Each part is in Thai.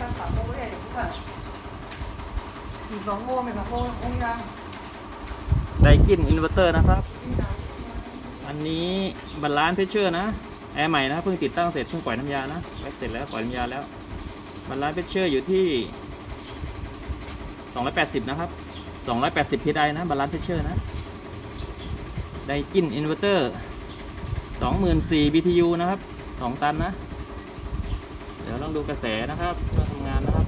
ตั้งสามโมงเลยอย่างนี้ก่อนอีกสองโมงเป็นสองโมงองยังไดกินอินเวอร์เตอร์นะครับ อันนี้บาลานซ์เพชเชอร์นะ แอร์ใหม่นะเพิ่งติดตั้งเสร็จเพิ่งปล่อยน้ำยานะแบ็กเสร็จแล้วปล่อยน้ำยาแล้วบาลานซ์เพชเชอร์อยู่ที่ 280 นะครับ 280พีไดนะบาลานซ์เพชเชอร์นะ ไดกินอินเวอร์เตอร์ 24 BTU นะครับ 2 ตันนะ ดี๋ยวลองดูกระแสนะครับเพื่อทำงานนะครับ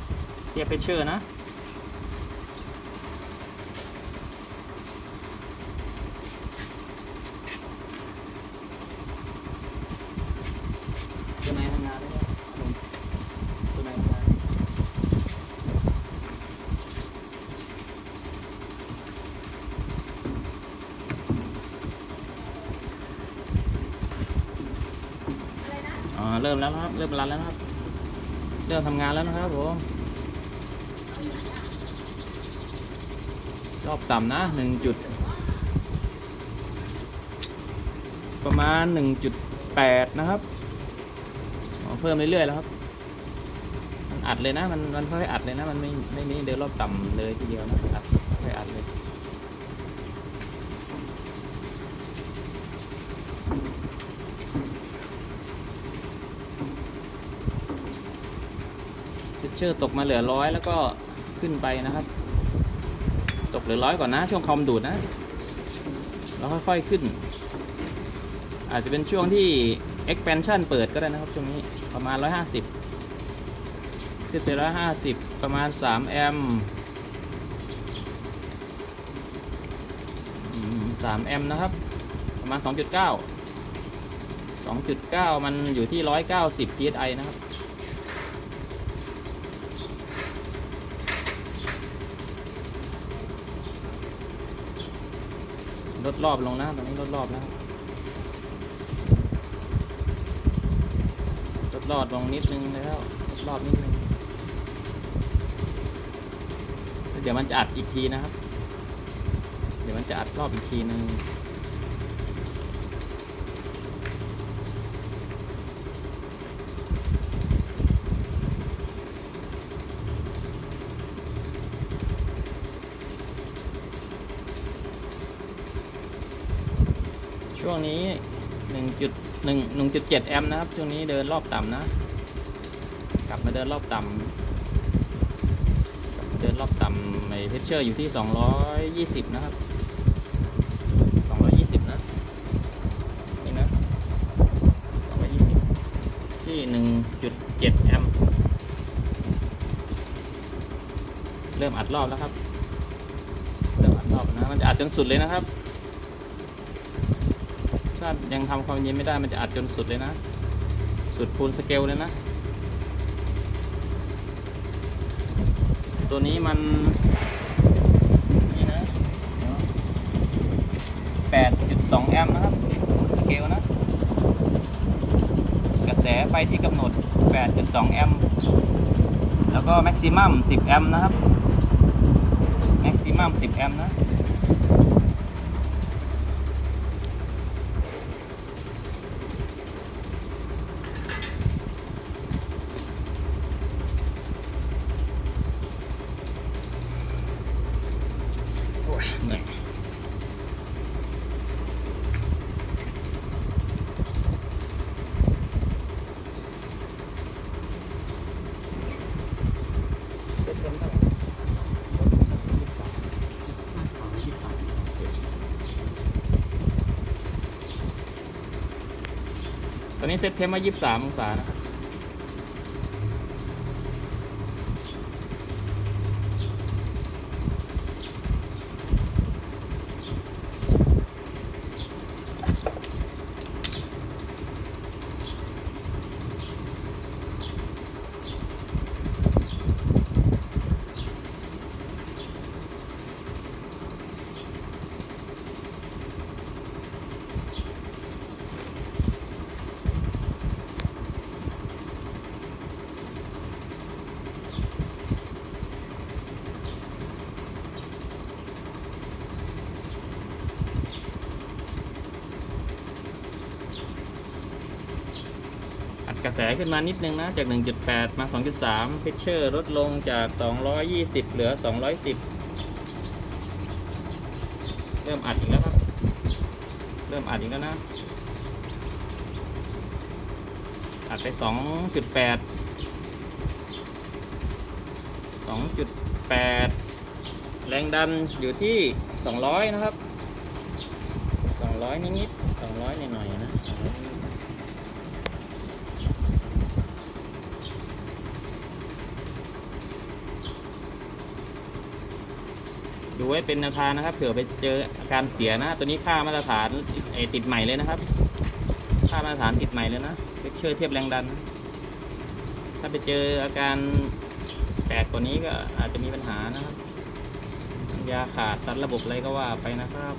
เทียบเพชเชอร์นะตัวไหนทำงานได้ตัวไหนทำงานอ๋อเริ่มแล้วนะครับ เริ่มรันแล้วนะครับ เริ่มทำงานแล้วนะครับผมรอบต่ำนะหนึ่งจุด ประมาณหนึ่งจุดแปดนะครับเพิ่มเรื่อยๆแล้วครับ มันอัดเลยนะ มันมันค่อยอัดเลยนะ มันไม่ไม่มีเดินรอบต่ำเลยทีเดียวนะอัดค่อยอัดเลย พิ เชอร์ตกมาเหลือร้อยแล้วก็ขึ้นไปนะครับ ตกเหลือร้อยก่อนนะ ช่วงคอมดูดนะ แล้วค่อยๆขึ้น อาจจะเป็นช่วงที่ expansion เปิดก็ได้นะครับช่วงนี้ประมาณ 150ขึ้นไป150 ประมาณ 3 แอมป์อืม3แอมป์นะครับ ประมาณ 2.9 2.9 มันอยู่ที่ 190 psi นะครับ ลดรอบลงนะตอนนี้ลดรอบแล้วลดรอบลงนิดนึงแล้วลดรอบนิดนึงเดี๋ยวมันจะอัดอีกทีนะครับ เดี๋ยวมันจะอัดรอบอีกทีนึง ช่วงนี้หนึ่งจุดหนึ่งหนึ่งจุดเจ็ดแอมป์นะครับ ช่วงนี้เดินรอบต่ำนะ กลับมาเดินรอบต่ำกลับมาเดินรอบต่ำไอเพชเชอร์อยู่ที่สองร้อยยี่สิบนะครับสองร้อยยี่สิบนะนี่นะสองร้อยยี่สิบที่หนึ่งจุดเจ็ดแอมป์เริ่มอัดรอบแล้วครับ เริ่มอัดรอบนะ มันจะอัดจนสุดเลยนะครับ ถ้ายังทำความเย็นไม่ได้มันจะอัดจนสุดเลยนะ สุดฟูลสเกลเลยนะ ตัวนี้มัน นี่นะ8.2แอมป์นะครับสเกลนะ กระแสไฟที่กำหนด 8.2 แอมป์แล้วก็แม็กซิมัม 10 แอมป์นะครับ แม็กซิมัม 10 แอมป์นะ เนื่ยตอนนี้เซตเทมมา 23 องศานะครับ ระแสขึ้นมานิดนึงนะ จาก 1.8 มา 2.3เพชเชอร์ลดลงจาก 220 เหลือ 210 เริ่มอัดอีกแล้วครับ เริ่มอัดอีกแล้วนะ อัดไป 2.8 2.8 แรงดันอยู่ที่ 200 นะครับ 200 นิดๆ200 หน่อยๆนะ200นิดๆ ดูไว้เป็นแนวทางนะครับ เผื่อไปเจออาการเสียนะ ตัวนี้ค่ามาตรฐานไอติดใหม่เลยนะครับ ค่ามาตรฐานติดใหม่เลยนะเลคเชอร์เทียบแรงดัน ถ้าไปเจออาการแตกกว่านี้ก็อาจจะมีปัญหานะครับยาขาดตัดระบบอะไรก็ว่าไปนะครับ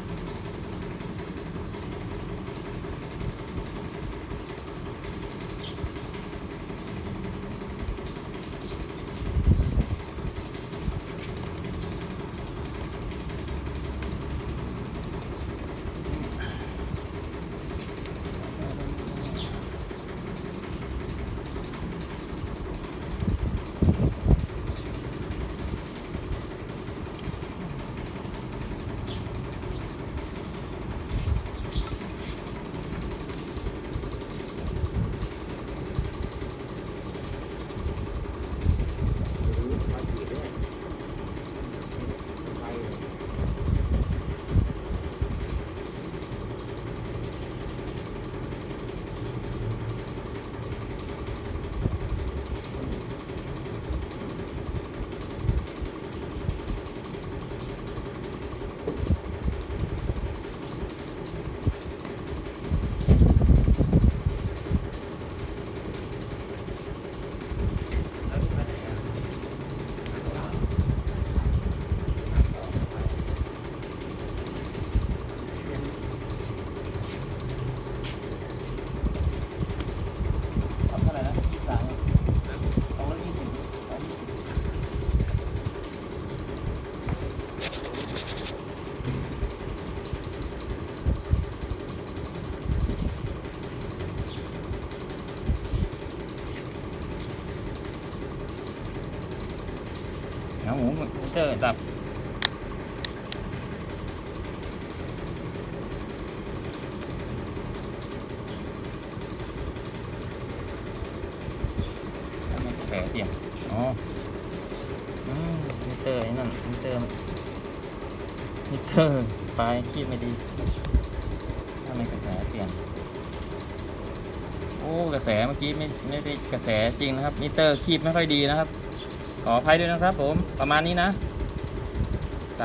เอาเท่าไหร่นะยี่สิบสามเอาละยี่สิบเอายี่สิบเอาหมูมิ เตอร์ดับทำไมกาแฟเปลี่ยนอ๋อมิเตอร์นั่นมิเตอร์มิเตอร์ไฟคีบไม่ดีทำไมกระแสเปลี่ยนโอ้กระแสเมื่อกี้ไม่ไม่ได้กระแสจริงนะครับมิเตอร์คีบไม่ค่อยดีนะครับ ขออภัยด้วยนะครับผมประมาณนี้นะ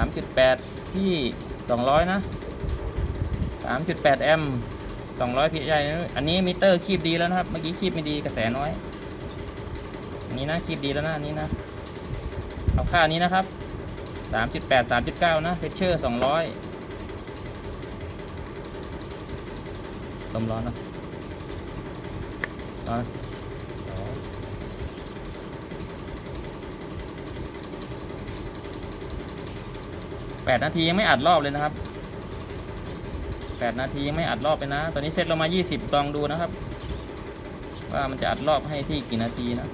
3.8 ที่ 200 นะ 3.8 แอมป์200 psi นะอันนี้มิเตอร์คีบดีแล้วนะครับ เมื่อกี้คีบไม่ดีกระแสน้อย อันนี้นะคลิปดีแล้วนะอันนี้นะ เอาค่านี้นะครับสามจุดแปดสามจุดเก้านะเพชเชอร์สองร้อยลมร้อนนะร้อน แปดนาทียังไม่อัดรอบเลยนะครับแปดนาทียังไม่อัดรอบเลยนะ ตอนนี้เซตลงมายี่สิบลองดูนะครับ ว่ามันจะอัดรอบให้ที่กี่นาทีนะ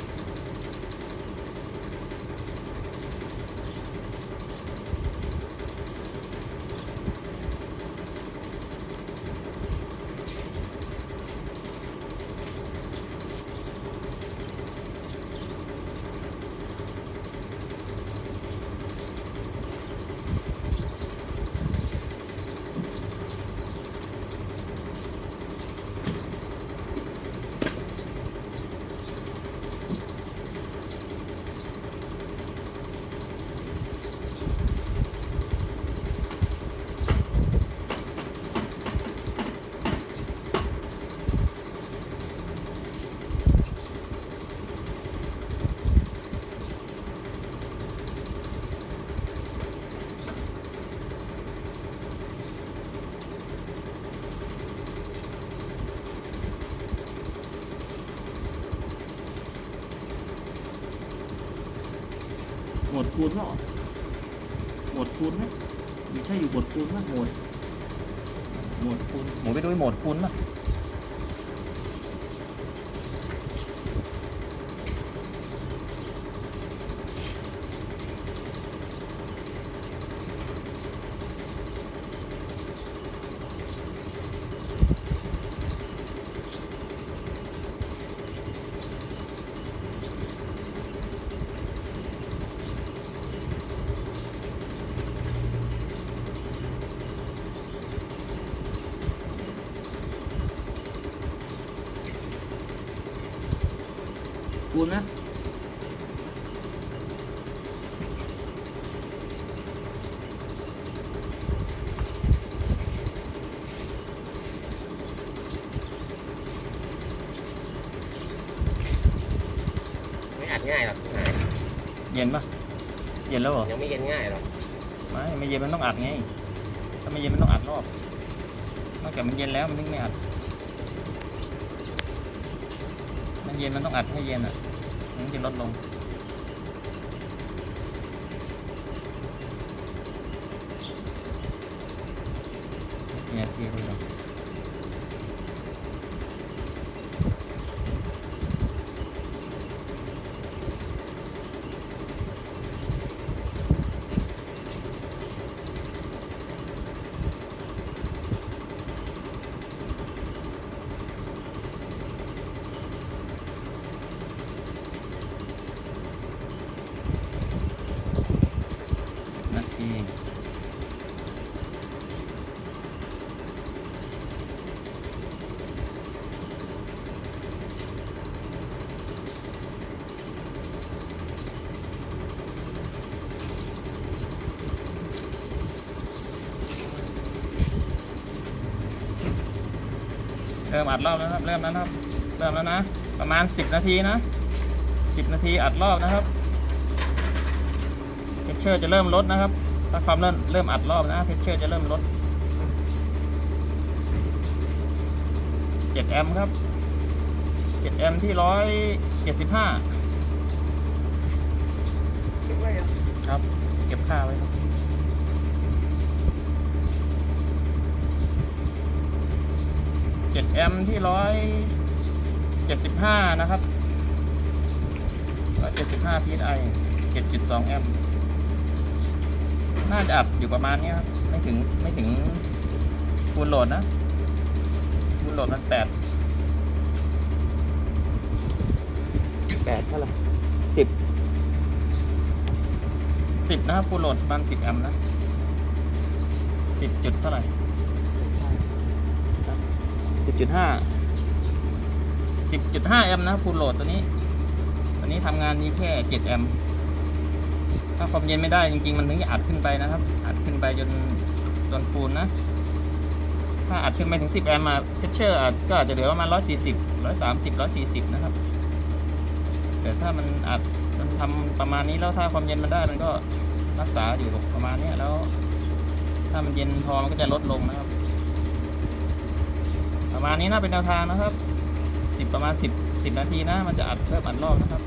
หมดคูณแล้วเหรอหมดคูณไหมไม่ใช่อยู่หมดคูณไหมหมดหมดคูณหมูไปดูโหมดคุณป่ะ คูณไหมไม่อัดง่ายหรอกหายเย็นปะเย็นแล้วเหรอยังไม่เย็นง่ายหรอกไม่ไม่เย็นมันต้องอัดไงถ้าไม่เย็นมันต้องอัดรอบนอกจากมันเย็นแล้วมันถึงไม่อัดมันเย็นมันต้องอัดให้เย็นอะ ที่ลดลงเนี่ยที่ลดลงนนาที เริ่มอัดรอบแล้วนะครับ เริ่มแล้วนะครับ เริ่มแล้วนะ ประมาณ10นาทีนะ10นาทีอัดรอบนะครับเทชเชอร์จะเริ่มลดนะครับ ถ้าความเริ่มเริ่มอัดรอบนะเทชเชอร์จะเริ่มลด7แอมป์ครับ7แอมป์ที่175ถึงไว้อะครับ เก็บค่าไว้ครับ เจ็ดแอมป์ที่ร้อยเจ็ดสิบห้านะครับร้อยเจ็ดสิบห้าพีไอเจ็ดจุดสองแอมป์น่าจะอัดอยู่ประมาณเนี้ยครับ ไม่ถึงไม่ถึงคูณโหลดนะคูณโหลดมันแปดแปดเท่าไหร่สิบสิบนะครับคูณโหลดประมาณสิบแอมป์นะสิบจุดเท่าไหร่ สิบจุดห้าสิบจุดห้าแอมป์นะฟูลโหลดตัวนี้ตัวนี้ทำงานนี้แค่เจ็ดแอมป์ถ้าความเย็นไม่ได้จริงๆ มันถึงจะอัดขึ้นไปนะครับ อัดขึ้นไปจนจนฟูลนะ ถ้าอัดขึ้นไปถึงสิบแอมป์มาเพชเชอร์ก็อาจจะเหลือประมาณร้อยสี่สิบร้อยสามสิบร้อยสี่สิบนะครับ แต่ถ้ามันอัดมันทำประมาณนี้แล้วถ้าความเย็นมันได้มันก็รักษาอยู่ประมาณนี้แล้ว ถ้ามันเย็นพอมันก็จะลดลงนะครับ ประมาณนี้น่าเป็นแนวทางนะครับสิบประมาณสิบสิบนาทีนะ มันจะอัดเริ่มอัดรอบนะครับ